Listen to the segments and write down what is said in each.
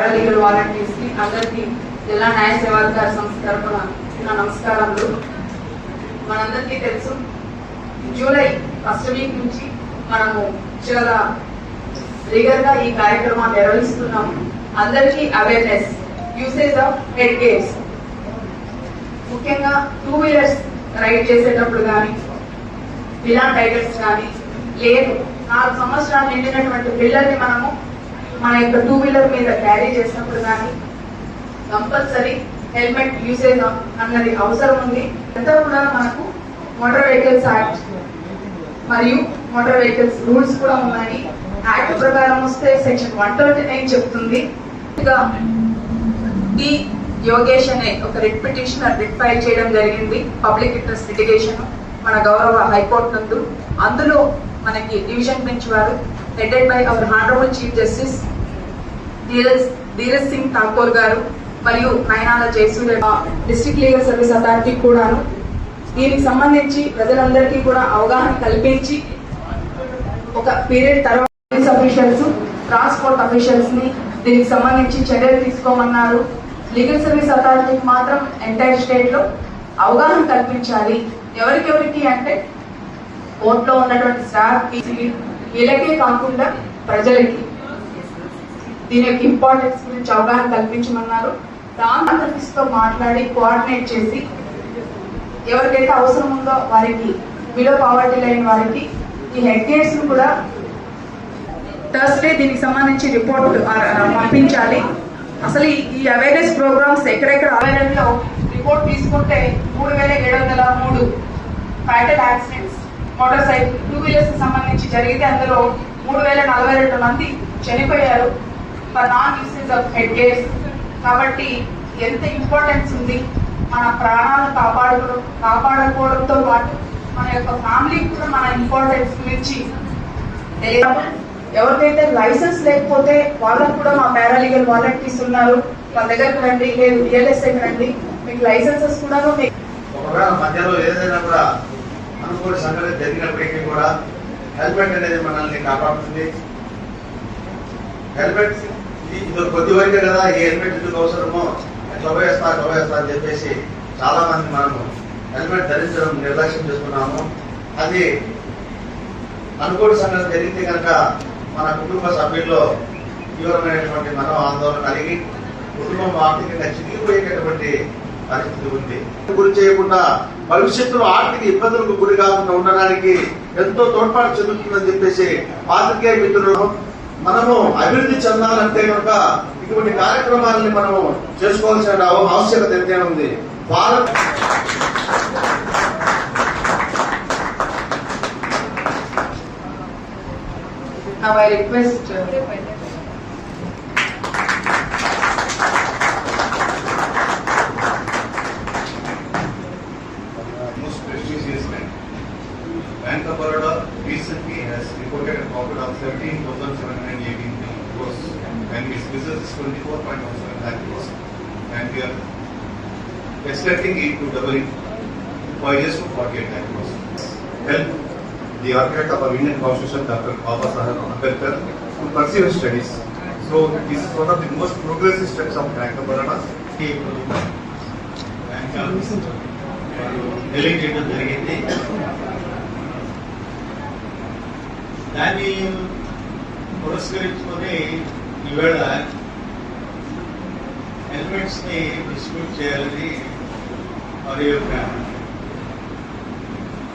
Paralegal వాలంటీర్స్కి అందరికీ జిల్లా న్యాయ సేవాధికార సంస్థ తరఫున నా నమస్కారములు మనందరికీ తెలుసు జూలై ఫస్ట్ వీక్ నుంచి మనము చాలా రిగర్గా ఈ కార్యక్రమాన్ని నిర్వహిస్తున్నాము అందరికీ awareness usage of head gears ముఖ్యంగా టూ వీలర్స్ రైడ్ చేసేటప్పుడు కానీ విలాన్ రైడర్స్ కానీ లేదు నాలుగు సంవత్సరాలు నిండినటువంటి పిల్లల్ని మనము మన యొక్క టూ వీలర్ మీద క్యారీ చేసినప్పుడు కానీ కంపల్సరీ హెల్మెట్ యూసేజ్ అన్నది అవసరం ఉంది. అంతా కూడా మనకు మోటార్ వెహికల్స్ యాక్ట్ మరియు మోటార్ వెహికల్స్ రూల్స్ కూడా ఉన్నాయి. యాక్ట్ ప్రకారం వస్తే సెక్షన్ వన్ ట్వంటీ నైన్ చెప్తుంది ఇంకా యోగేష్ అనే ఒక రిట్ పిటిషనర్ రిట్ ఫైల్ చేయడం జరిగింది. పబ్లిక్ ఇంట్రెస్ట్ లిటిగేషన్ మన గౌరవ హైకోర్టు నందు. అందులో మనకి డివిజన్ బెంచ్ వారు headed by our honourable chief justice Dheeraj Dheeraj Singh Thakur garu మరియు Nayanala Jayasurya district legal service authority కూడాను. దీనికి సంబంధించి ప్రజలందరికీ కూడా అవగాహన కల్పించి ఒక పీరియడ్ తర్వాత పోలీస్ అఫీషియల్స్ ట్రాన్స్పోర్ట్ అఫీషియల్స్ని దీనికి సంబంధించి చర్యలు తీసుకోమన్నారు. లీగల్ సర్వీస్ అథారిటీకి మాత్రం ఎంటైర్ స్టేట్లో అవగాహన కల్పించాలి. ఎవరికెవరికి అంటే కోర్టులో ఉన్నటువంటి స్టాఫ్ వీళ్ళకే కాకుండా ప్రజలకి. దీని యొక్క ఇంపార్టెన్స్ గురించి అవగాహన కల్పించమన్నారు. ప్రాంత ఆఫీస్తో మాట్లాడి కోఆర్డినేట్ చేసి ఎవరికైతే అవసరం ఉందో వారికి బిలో పావర్టీ లైన్ వారికి ఈ హెడ్ గేట్స్ కూడా థర్స్డే దీనికి సంబంధించి రిపోర్ట్ పంపించాలి. అసలు ఈ- అవేర్నెస్ ప్రోగ్రామ్స్ ఎక్కడెక్కడ అవేర్నెస్లో రిపోర్ట్ తీసుకుంటే మూడు వేల ఏడు వందల మూడు fatal accidents motor cycle two wheelers సంబంధించి జరిగితే అందులో మూడు వేల నలభై రెండు మంది చనిపోయారు. For non usage of head gears కాబట్టి ఎంత ఇంపార్టెన్స్ ఉంది? మన ప్రాణాలను కాపాడు కాపాడుకోవడంతో పాటు మన యొక్క ఫ్యామిలీకి కూడా మన ఇంపార్టెన్స్ గురించి ఎవరికైతే లైసెన్స్ లేకపోతే వాళ్ళకు కూడా మా పారాలీగల్ వాలంటీర్స్ ఉన్నారు. వాళ్ళ దగ్గరకు రండి లేదు డిఎల్ఎస్ఐకి రండి. మీకు లైసెన్సెస్ కూడా మీకు ఒకవేళ మధ్యలో ఏదైనా కూడా అనుకోని సంఘటన జరిగినప్పటికీ కూడా హెల్మెట్ అనేది మనల్ని కాపాడుతుంది. హెల్మెట్ ఇది ఇది కొద్ది వరకే కదా ఈ హెల్మెట్ ఎందుకు అవసరమో? చొవేస్తా చొవేస్తా అని చెప్పేసి చాలా మంది మనము హెల్మెట్ ధరించడం నిర్లక్ష్యం చేస్తున్నాము. అది అనుకోని సంఘటన జరిగితే కనుక మన కుటుంబ సభ్యుల్లో తీవ్రమైనటువంటి మనో ఆందోళన కలిగి కుటుంబం ఆర్థికంగా చిరిగిపోయేటటువంటి పరిస్థితి ఉంది. గురి చేయకుండా భవిష్యత్తులో ఆర్థిక ఇబ్బందులకు గురి కాకుండా ఉండడానికి ఎంతో తోడ్పాటు చెందుతుందని చెప్పేసి పాత్రికేయ మిత్రులను మనము అభివృద్ధి చెందాలంటే కనుక ఇటువంటి కార్యక్రమాలని మనము చేసుకోవాల్సిన ఆవశ్యకత ఎంతైనా ఉంది. Bharat Now I request uh, expecting it to double in five years to 48 lakh crores. Help the architect of our Indian Constitution, Dr. Baba Saheb Ambedkar, to pursue his studies. So this is one of the most progressive steps of Bank of Baroda. Bank release చేయడం జరిగింది దాన్ని పురస్కరించుకొని ఈవేళ హెల్మెట్స్ని distribute చేయాలని వారి యొక్క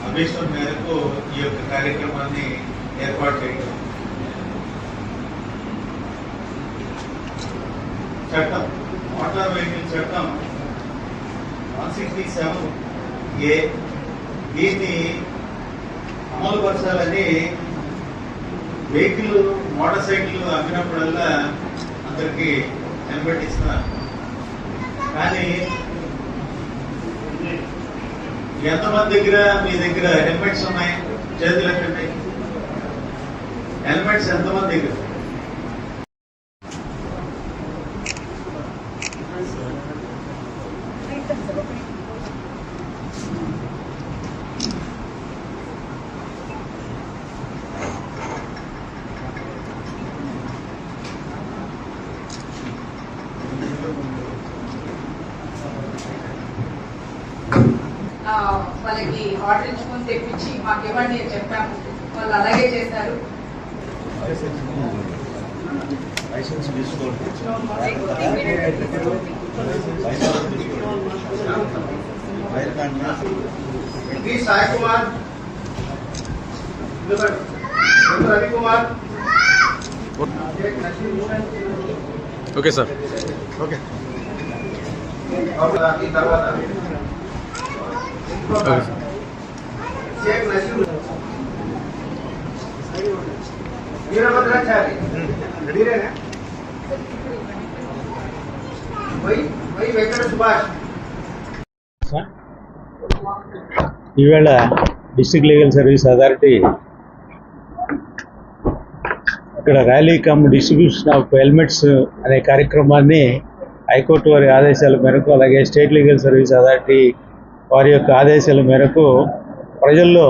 అభిష్టం మేరకు ఈ యొక్క కార్యక్రమాన్ని ఏర్పాటు చేయడం. చట్టం మోటార్ వెహికల్ చట్టం వన్ సిక్స్టీ సెవెన్ ఏ దీన్ని అమలు పరచాలని వెహికల్ మోటార్ సైకిల్ అమ్మినప్పుడల్లా అందరికి హెల్మెట్ ఇస్తున్నారు కానీ ఎంతమంది దగ్గర మీ దగ్గర హెల్మెట్స్ ఉన్నాయి? చేతులు ఎక్కడ హెల్మెట్స్ ఎంతమంది దగ్గర? వాటర్ ఇచ్చుకొని తెప్పించి మాకు ఇవ్వండి అని చెప్పాము వాళ్ళు అలాగే చేశారు లైసెన్స్ తీసుకోండి ఫైర్ కంటే D Sai Kumar Ravi Kumar okay sir okay ఈ తర్వాత షేక్ నసీం వీరభద్రాచారి రెడీరేనా వై వై వెంకట సుభాష్ ఈవేళ డిస్ట్రిక్ట్ లీగల్ సర్వీస్ అథారిటీ ఇక్కడ rally cum distribution of helmets అనే కార్యక్రమాన్ని హైకోర్టు వారి ఆదేశాల మేరకు అలాగే స్టేట్ లీగల్ సర్వీస్ అథారిటీ వారి యొక్క ఆదేశాల మేరకు ప్రజల్లో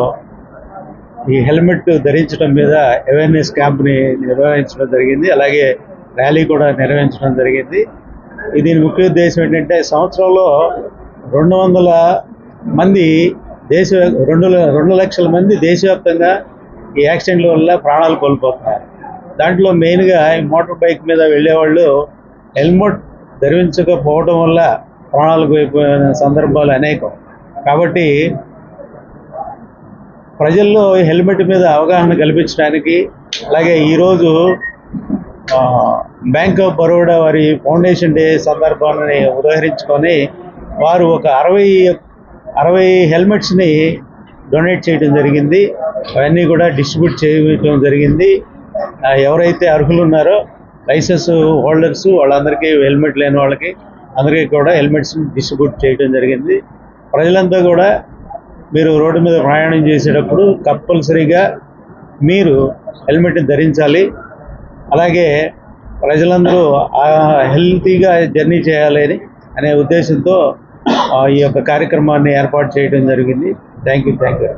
ఈ హెల్మెట్ ధరించడం మీద అవేర్నెస్ క్యాంప్ని నిర్వహించడం జరిగింది. అలాగే ర్యాలీ కూడా నిర్వహించడం జరిగింది. దీని ముఖ్య ఉద్దేశం ఏంటంటే సంవత్సరంలో రెండు వందల మంది దేశ రెండు రెండు లక్షల మంది దేశవ్యాప్తంగా ఈ యాక్సిడెంట్ల వల్ల ప్రాణాలు కోల్పోతున్నారు. దాంట్లో మెయిన్గా ఈ మోటార్ బైక్ మీద వెళ్ళేవాళ్ళు హెల్మెట్ ధరించకపోవడం వల్ల ప్రాణాలు కోల్పోయిన సందర్భాలు అనేకం. కాబట్టి ప్రజల్లో హెల్మెట్ మీద అవగాహన కల్పించడానికి అలాగే ఈరోజు బ్యాంక్ ఆఫ్ బరోడా వారి ఫౌండేషన్ డే సందర్భాన్ని ఉదహరించుకొని వారు ఒక అరవై అరవై హెల్మెట్స్ని డొనేట్ చేయడం జరిగింది. అవన్నీ కూడా డిస్ట్రిబ్యూట్ చేయడం జరిగింది. ఎవరైతే అర్హులు ఉన్నారో లైసెన్స్ హోల్డర్స్ వాళ్ళందరికీ హెల్మెట్ లేని వాళ్ళకి అందరికీ కూడా హెల్మెట్స్ డిస్ట్రిబ్యూట్ చేయడం జరిగింది. ప్రజలంతా కూడా మీరు రోడ్డు మీద ప్రయాణం చేసేటప్పుడు కంపల్సరీగా మీరు హెల్మెట్ని ధరించాలి. అలాగే ప్రజలందరూ హెల్తీగా జర్నీ చేయాలని అనే ఉద్దేశంతో ఈ యొక్క కార్యక్రమాన్ని ఏర్పాటు చేయడం జరిగింది. Thank you thank you